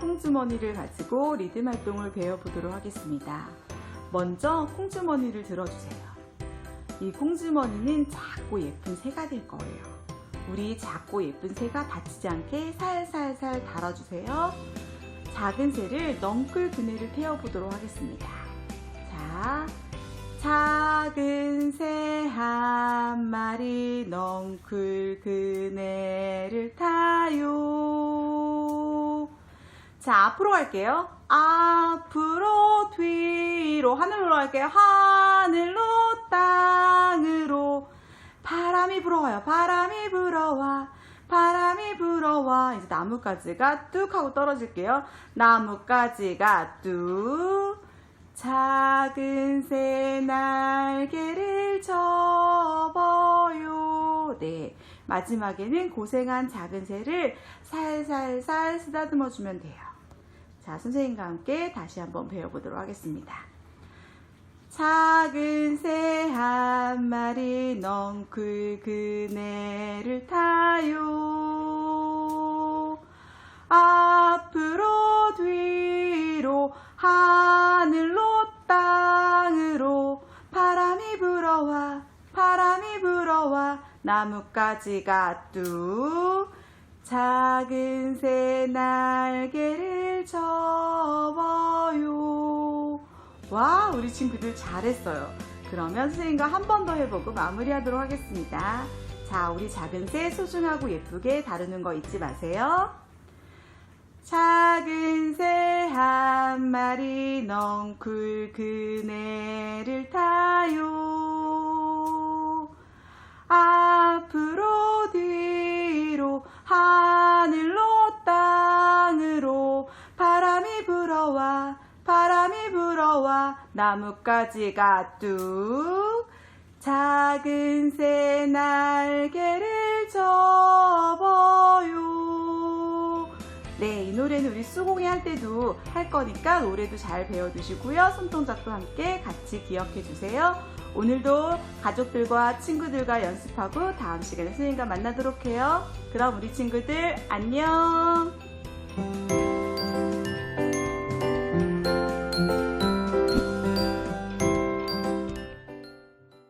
콩주머니를 가지고 리듬 활동을 배워보도록 하겠습니다. 먼저 콩주머니를 들어주세요. 이 콩주머니는 작고 예쁜 새가 될 거예요. 우리 작고 예쁜 새가 다치지 않게 살살살 달아주세요. 작은 새를 넝쿨 그네를 태워보도록 하겠습니다. 자, 작은 새 한 마리 넝쿨 그네를 타요. 자, 앞으로 갈게요. 앞으로 뒤로 하늘로 갈게요. 하늘로 땅으로 바람이 불어와요. 바람이 불어와. 바람이 불어와. 이제 나뭇가지가 뚝 하고 떨어질게요. 나뭇가지가 뚝. 작은 새 날개를 접어요. 네. 마지막에는 고생한 작은 새를 살살살 쓰다듬어 주면 돼요. 자, 선생님과 함께 다시 한번 배워보도록 하겠습니다. 작은 새 한 마리 넝쿨 그네를 타요. 앞으로 뒤로 하늘로 땅으로 바람이 불어와 바람이 불어와 나뭇가지가 뚝 작은 새 날개를 접어요. 와, 우리 친구들 잘했어요. 그러면 선생님과 한 번 더 해보고 마무리하도록 하겠습니다. 자, 우리 작은 새 소중하고 예쁘게 다루는 거 잊지 마세요. 작은 새 한 마리 넝쿨 그네를 타요. 앞으로 뒤로 하늘로 불어와 바람이 불어와 나뭇가지가 뚝 작은 새 날개를 접어요. 네, 이 노래는 우리 수공예 할 때도 할 거니까 노래도 잘 배워두시고요. 손동작도 함께 같이 기억해 주세요. 오늘도 가족들과 친구들과 연습하고 다음 시간에 선생님과 만나도록 해요. 그럼 우리 친구들 안녕!